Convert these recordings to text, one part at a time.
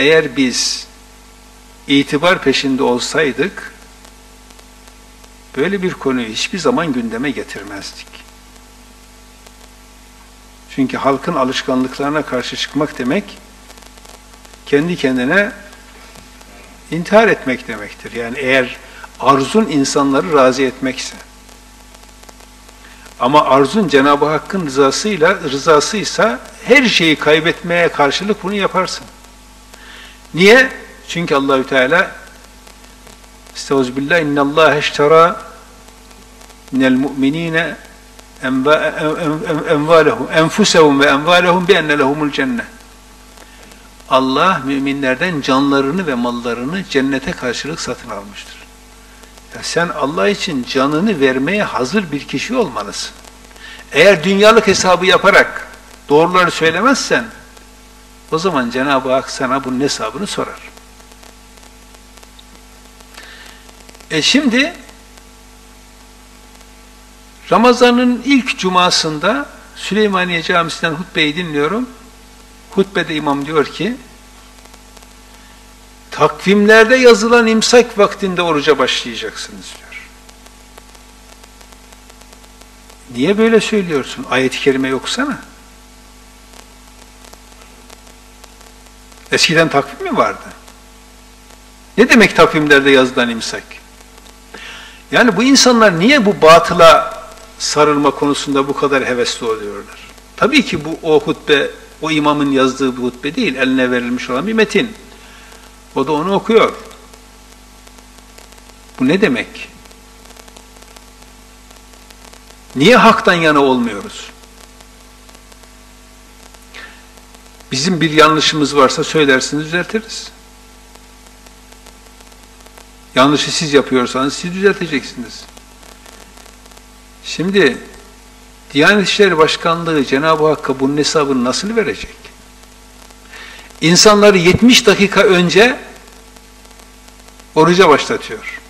eğer biz itibar peşinde olsaydık böyle bir konuyu hiçbir zaman gündeme getirmezdik. Çünkü halkın alışkanlıklarına karşı çıkmak demek kendi kendine intihar etmek demektir. Yani eğer arzun insanları razı etmekse. Ama arzun Cenab-ı Hakk'ın rızasıyla rızasıysa her şeyi kaybetmeye karşılık bunu yaparsın. Niye? Çünkü Allahü Teala Estağfirullah innallaha eştera minel mu'minine envalehum enfusehum ve envalehum bi enne lehumul cennet. Allah müminlerden canlarını ve mallarını cennete karşılık satın almıştır. Ya sen Allah için canını vermeye hazır bir kişi olmalısın. Eğer dünyalık hesabı yaparak doğruları söylemezsen o zaman Cenab-ı Hak sana bunun hesabını sorar. E şimdi Ramazan'ın ilk cumasında Süleymaniye Camisi'nden hutbeyi dinliyorum. Hutbede imam diyor ki takvimlerde yazılan imsak vaktinde oruca başlayacaksınız diyor. Niye böyle söylüyorsun? Ayet-i kerime yoksana. Eskiden takvim mi vardı? Ne demek takvimlerde yazılan imsak? Yani bu insanlar niye bu batıla sarılma konusunda bu kadar hevesli oluyorlar? Tabii ki bu o hutbe, o imamın yazdığı bir hutbe değil, eline verilmiş olan bir metin. O da onu okuyor. Bu ne demek? Niye haktan yana olmuyoruz? Bizim bir yanlışımız varsa söylersiniz düzeltiriz. Yanlışı siz yapıyorsanız siz düzelteceksiniz. Şimdi Diyanet İşleri Başkanlığı Cenab-ı Hakk'a bunun hesabını nasıl verecek? İnsanları 70 dakika önce oruca başlatıyor.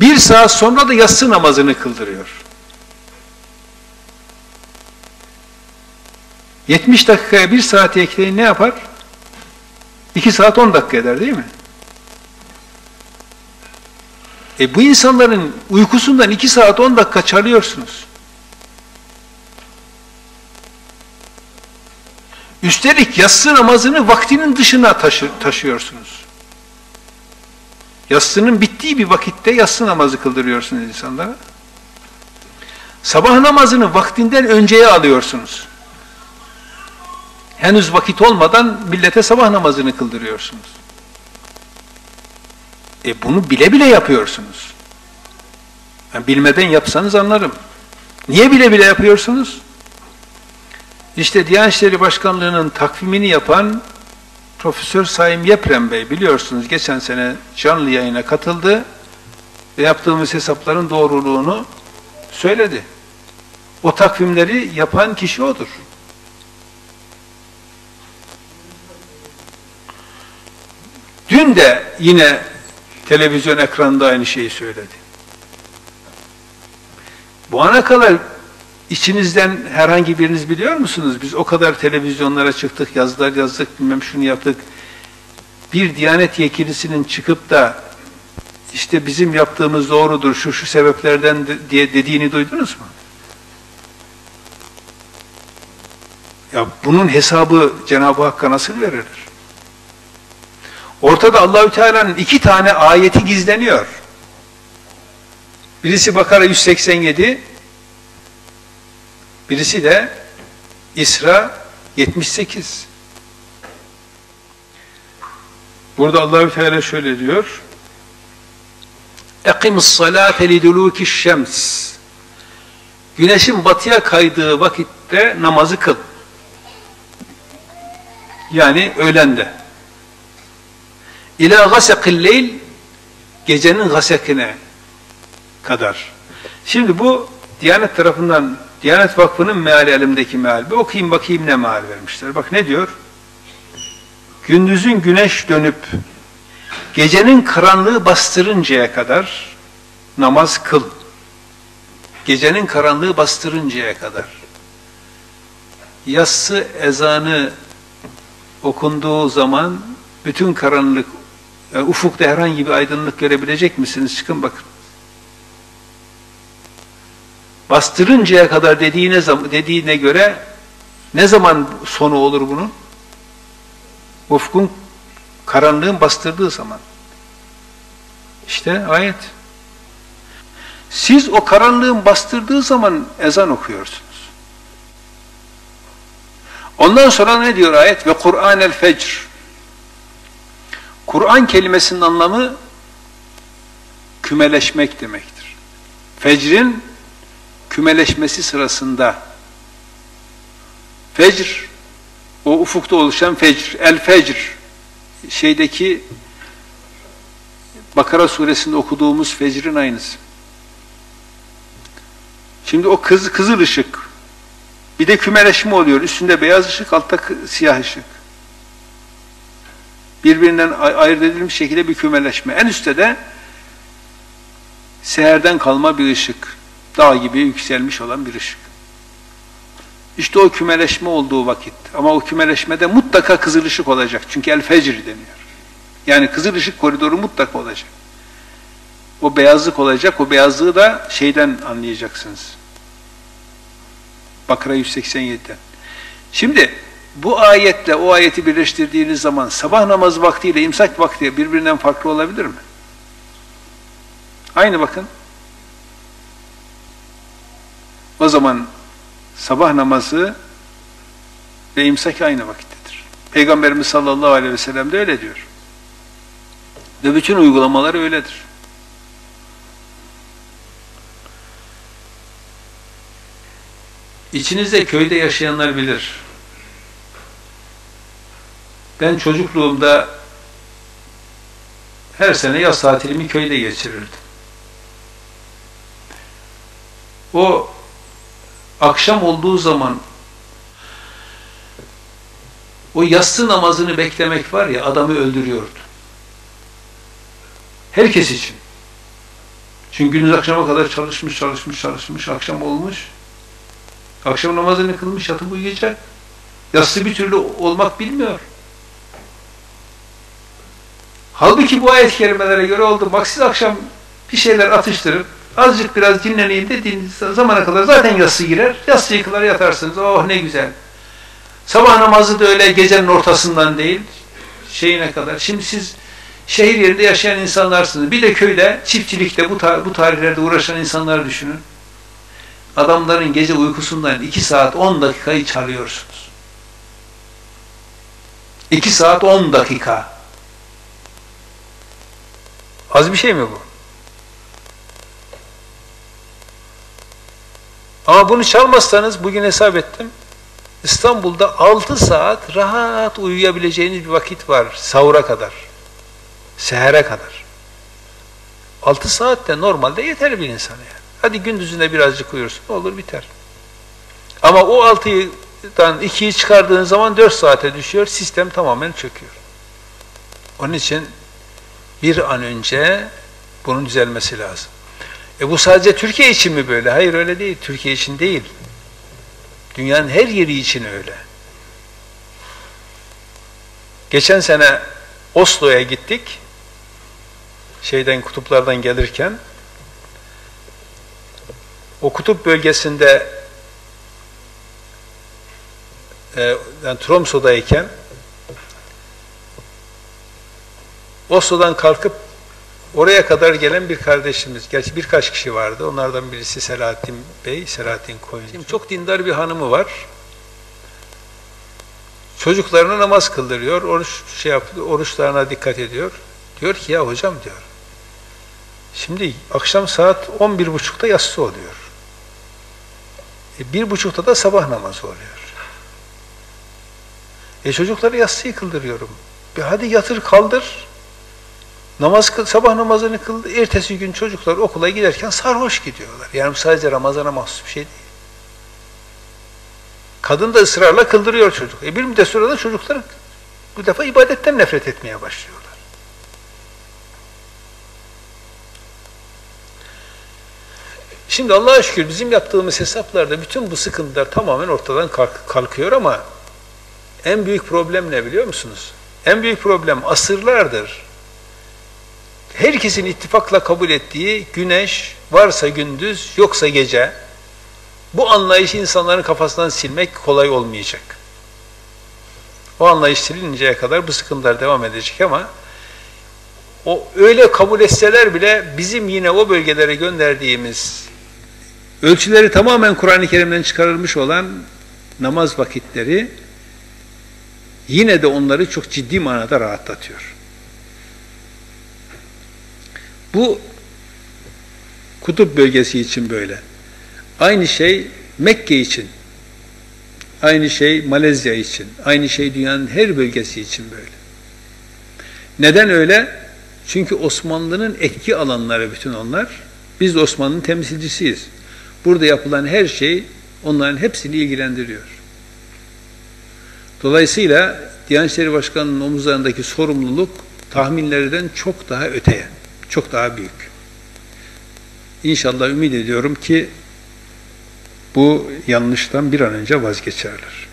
Bir saat sonra da yatsı namazını kıldırıyor. 70 dakikaya bir saat ekleyin ne yapar? 2 saat 10 dakika eder değil mi? E bu insanların uykusundan 2 saat 10 dakika çalıyorsunuz. Üstelik yatsı namazını vaktinin dışına taşı, taşıyorsunuz. Yatsının bittiği bir vakitte yatsı namazı kıldırıyorsunuz insanlara. Sabah namazını vaktinden önceye alıyorsunuz. Henüz vakit olmadan millete sabah namazını kıldırıyorsunuz. E bunu bile bile yapıyorsunuz. Yani bilmeden yapsanız anlarım. Niye bile bile yapıyorsunuz? İşte Diyanet İşleri Başkanlığı'nın takvimini yapan Profesör Saim Yeprem Bey biliyorsunuz geçen sene canlı yayına katıldı ve yaptığımız hesapların doğruluğunu söyledi. O takvimleri yapan kişi odur. Dün de yine televizyon ekranında aynı şeyi söyledi. Bu ana kadar içinizden herhangi biriniz biliyor musunuz? Biz o kadar televizyonlara çıktık, yazılar yazdık, bilmem şunu yaptık. Bir Diyanet yekilisinin çıkıp da işte bizim yaptığımız doğrudur, şu şu sebeplerden diye dediğini duydunuz mu? Ya bunun hesabı Cenab-ı Hakk'a nasıl verilir? Ortada Allahü Teala'nın iki tane ayeti gizleniyor. Birisi Bakara 187, birisi de İsra 78. Burada Allahü Teala şöyle diyor. Ekimus salate liduluki şems. Güneşin batıya kaydığı vakitte namazı kıl. Yani öğlende. İlâ gasakil leyl gecenin gasakine kadar. Şimdi bu Diyanet tarafından Diyanet Vakfı'nın meali elimdeki meal. Bir okuyayım bakayım ne meal vermişler. Bak ne diyor? Gündüzün güneş dönüp gecenin karanlığı bastırıncaya kadar namaz kıl. Gecenin karanlığı bastırıncaya kadar. Yassı ezanı okunduğu zaman bütün karanlık, e, ufukta herhangi bir aydınlık görebilecek misiniz? Çıkın bakın. Bastırıncaya kadar dediğine, dediğine göre ne zaman sonu olur bunun? Ufkun karanlığın bastırdığı zaman. İşte ayet. Siz o karanlığın bastırdığı zaman ezan okuyorsunuz. Ondan sonra ne diyor ayet? Ve Kur'an el fecr. Kur'an kelimesinin anlamı kümeleşmek demektir. Fecrin kümeleşmesi sırasında fecr o ufukta oluşan fecr, el fecr şeydeki Bakara suresinde okuduğumuz fecrin aynısı. Şimdi o kız, kızıl ışık bir de kümeleşme oluyor. Üstünde beyaz ışık, altta siyah ışık. Birbirinden ayırt edilmiş şekilde bir kümeleşme. En üstte de seherden kalma bir ışık. Dağ gibi yükselmiş olan bir ışık. İşte o kümeleşme olduğu vakit. Ama o kümeleşmede mutlaka kızıl ışık olacak. Çünkü el fecr deniyor. Yani kızıl ışık koridoru mutlaka olacak. O beyazlık olacak. O beyazlığı da şeyden anlayacaksınız. Bakara 187'den. Şimdi bu ayetle o ayeti birleştirdiğiniz zaman sabah namazı vaktiyle imsak vakti birbirinden farklı olabilir mi? Aynı bakın. O zaman sabah namazı ve imsak aynı vakittedir. Peygamberimiz sallallahu aleyhi ve sellem de öyle diyor. Ve bütün uygulamalar öyledir. İçinizde köyde yaşayanlar bilir. Ben çocukluğumda her sene yaz tatilimi köyde geçirirdim. O akşam olduğu zaman o yatsı namazını beklemek var ya adamı öldürüyordu. Herkes için. Çünkü gündüz akşama kadar çalışmış, çalışmış, çalışmış, akşam olmuş. Akşam namazını kılmış, yatıp uyuyacak. Yatsı bir türlü olmak bilmiyor. Halbuki bu ayet kelimelere göre oldu. Bak siz akşam bir şeyler atıştırıp azıcık biraz dinleneyim dediğiniz zamana kadar zaten yatsı girer. Yatsı yıkılar yatarsınız. Oh ne güzel. Sabah namazı da öyle gecenin ortasından değil. Şeyine kadar. Şimdi siz şehir yerinde yaşayan insanlarsınız. Bir de köyde, çiftçilikte bu, tar bu tarihlerde uğraşan insanları düşünün. Adamların gece uykusundan 2 saat 10 dakikayı çalıyorsunuz. 2 saat 10 dakika. Az bir şey mi bu? Ama bunu çalmazsanız bugün hesap ettim. İstanbul'da 6 saat rahat uyuyabileceğiniz bir vakit var sahura kadar. Sehere kadar. 6 saat de normalde yeter bir insana yani. Hadi gündüzünde birazcık uyursun olur biter. Ama o 6'dan 2'yi çıkardığın zaman 4 saate düşüyor. Sistem tamamen çöküyor. Onun için bir an önce bunun düzelmesi lazım. E bu sadece Türkiye için mi böyle? Hayır öyle değil. Türkiye için değil. Dünyanın her yeri için öyle. Geçen sene Oslo'ya gittik. Şeyden kutuplardan gelirken o kutup bölgesinde e, yani Tromso'dayken Oslo'dan kalkıp oraya kadar gelen bir kardeşimiz, gerçi birkaç kişi vardı. Onlardan birisi Selahattin Bey, Selahattin Koyuncu. Şimdi çok dindar bir hanımı var. Çocuklarına namaz kıldırıyor, oruç şey yapıyor, oruçlarına dikkat ediyor. Diyor ki ya hocam diyor. Şimdi akşam saat 11.30'da yatsı oluyor. E, bir buçukta da sabah namazı oluyor. E çocukları yatsıyı kıldırıyorum. Bir hadi yatır kaldır. Namaz sabah namazını kıldı. Ertesi gün çocuklar okula giderken sarhoş gidiyorlar. Yani sadece Ramazan'a mahsus bir şey değil. Kadın da ısrarla kıldırıyor çocuk. E bir müddet sonra da çocuklar bu defa ibadetten nefret etmeye başlıyorlar. Şimdi Allah'a şükür bizim yaptığımız hesaplarda bütün bu sıkıntılar tamamen ortadan kalkıyor ama En büyük problem ne biliyor musunuz? En büyük problem asırlardır. Herkesin ittifakla kabul ettiği güneş varsa gündüz yoksa gece bu anlayışı insanların kafasından silmek kolay olmayacak. O anlayış silininceye kadar bu sıkıntılar devam edecek ama o öyle kabul etseler bile bizim yine o bölgelere gönderdiğimiz ölçüleri tamamen Kur'an-ı Kerim'den çıkarılmış olan namaz vakitleri yine de onları çok ciddi manada rahatlatıyor. Bu kutup bölgesi için böyle. Aynı şey Mekke için. Aynı şey Malezya için. Aynı şey dünyanın her bölgesi için böyle. Neden öyle? Çünkü Osmanlı'nın etki alanları bütün onlar. Biz Osmanlı'nın temsilcisiyiz. Burada yapılan her şey onların hepsini ilgilendiriyor. Dolayısıyla Diyanet İşleri Başkanı'nın omuzlarındaki sorumluluk tahminlerden çok daha öteye, çok daha büyük. İnşallah ümit ediyorum ki bu yanlıştan bir an önce vazgeçerler.